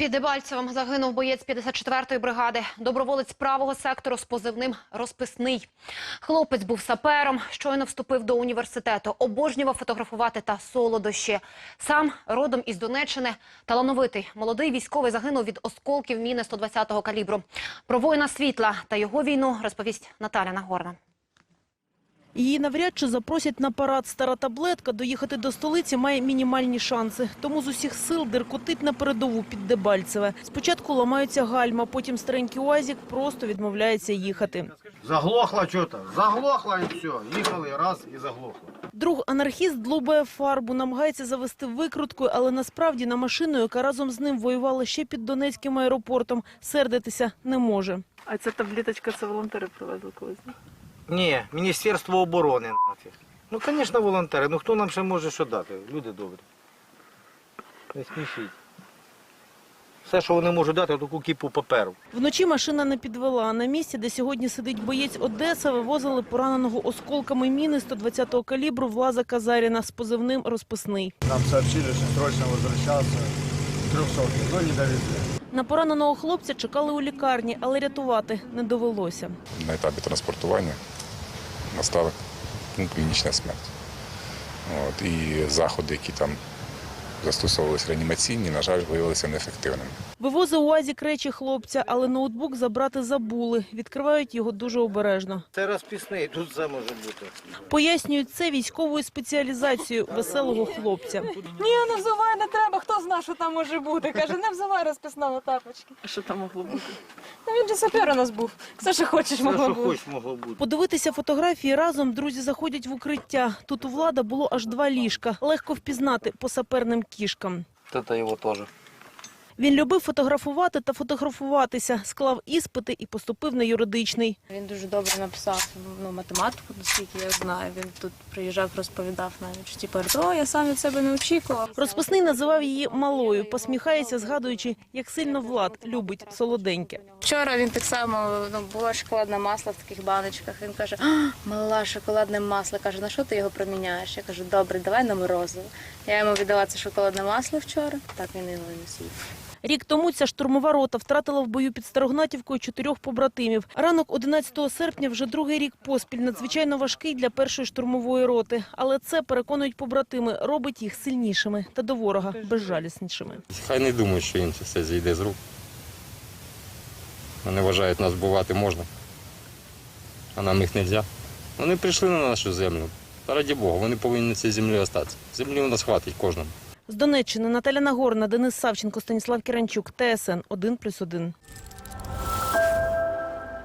Під Дебальцевим загинув боєць 54-ї бригади, доброволець правого сектору з позивним «Розписний». Хлопець був сапером, щойно вступив до університету, обожнював фотографувати та солодощі. Сам родом із Донеччини, талановитий, молодий військовий загинув від осколків міни 120-го калібру. Про воїна світла та його війну розповість Наталя Нагорна. Її навряд чи запросять на парад. Стара таблетка доїхати до столиці має мінімальні шанси. Тому з усіх сил деркотить на передову під Дебальцеве. Спочатку ламаються гальма, потім старенький УАЗик просто відмовляється їхати. Заглохло что-то, заглохло и все. Їхали раз і заглохло. Друг анархіст длубає фарбу, намагається завести викруткою, але насправді на машину, яка разом з ним воювала ще під Донецьким аеропортом, сердитися не може. А ця таблеточка це волонтери привезли колись. Ні? Ні, Міністерство оборони нафіг. Ну, звісно, волонтери. Ну хто нам ще може що дати? Люди добрі. Не смішіть. Все, що вони можуть дати, таку кіпу паперу. Вночі машина не підвела. На місці, де сьогодні сидить боєць Одеса, вивозили пораненого осколками міни 120-го калібру Влаза Казаріна з позивним «Розписний». Нам сообщили, что срочно возвращаться. Трехсотки, но не довезли. На пораненого хлопця чекали у лікарні, але рятувати не довелося. на етапі транспортування настала ну, клінічна смерть. От, і заходи, які там застосовувалися реанімаційні, на жаль, виявилися неефективними. Вивозив УАЗік речі хлопця, але ноутбук забрати забули. Відкривають його дуже обережно. Це розписний, тут все може бути. Пояснюють це військовою спеціалізацією веселого хлопця. Ні, не взувай, не треба, хто знає, що там може бути. Каже, не взувай розписного тапочки. А що там могло бути? Ну він же сапер у нас був. Все, що хочеш, могло бути. хоч могло бути. Подивитися фотографії разом друзі заходять в укриття. Тут у влада було аж два ліжка. Легко впізнати по саперним кішкам. Це його теж. Він любив фотографувати та фотографуватися, склав іспити і поступив на юридичний. Він дуже добре написав ну, математику, наскільки я знаю. Він тут приїжджав, розповідав навіть, що типу, о, я сам від себе не очікував. Розписний називав її малою, посміхається, згадуючи, як сильно Влад любить солоденьке. Вчора він так само ну, було шоколадне масло в таких баночках. Він каже: мала шоколадне масло. Каже, на що ти його проміняєш? Я кажу, добре, давай на морозиво. Я йому віддала це шоколадне масло вчора. Так він його і не з'їв. Рік тому ця штурмова рота втратила в бою під Старогнатівкою чотирьох побратимів. Ранок 11 серпня вже другий рік поспіль надзвичайно важкий для першої штурмової роти. Але це, переконують побратими, робить їх сильнішими та до ворога безжаліснішими. Хай не думають, що їм це все зійде з рук. Вони вважають, нас бувати можна, а нам їх не можна. Вони прийшли на нашу землю. Раді Бога, вони повинні на цій землі остатися. Землі у нас хватить кожному. З Донеччини Наталя Нагорна, Денис Савченко, Станіслав Кіранчук, ТСН 1+,1.